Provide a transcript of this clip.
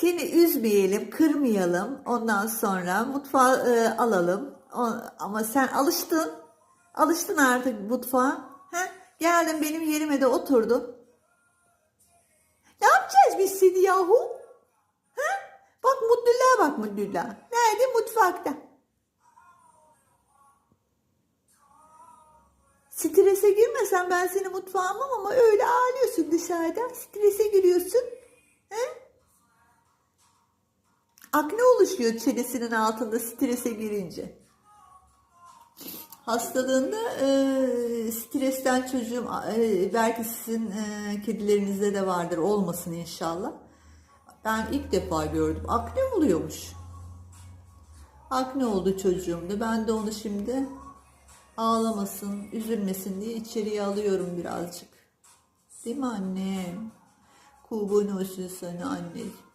Seni üzmeyelim, kırmayalım. Ondan sonra mutfağı e, alalım. O- ama sen alıştın. Alıştın artık mutfağa. He? Geldin benim yerime de oturdun. Ne yapacağız biz seni yahu? He? Bak mutluluğa bak mutluluğa. Nerede? Mutfakta. Strese girmesen ben seni mutfağa almam ama öyle ağlıyorsun dışarıda. Strese giriyorsun. He? Akne oluşuyor çenesinin altında strese girince. Hastalığında e, stresten çocuğum e, belki sizin e, kedilerinizde de vardır olmasın inşallah. Ben ilk defa gördüm. Akne oluyormuş. Akne oldu çocuğumda. Ben de onu şimdi ağlamasın, üzülmesin diye içeriye alıyorum birazcık. Değil mi annem? Kurban olsun sana anneciğim.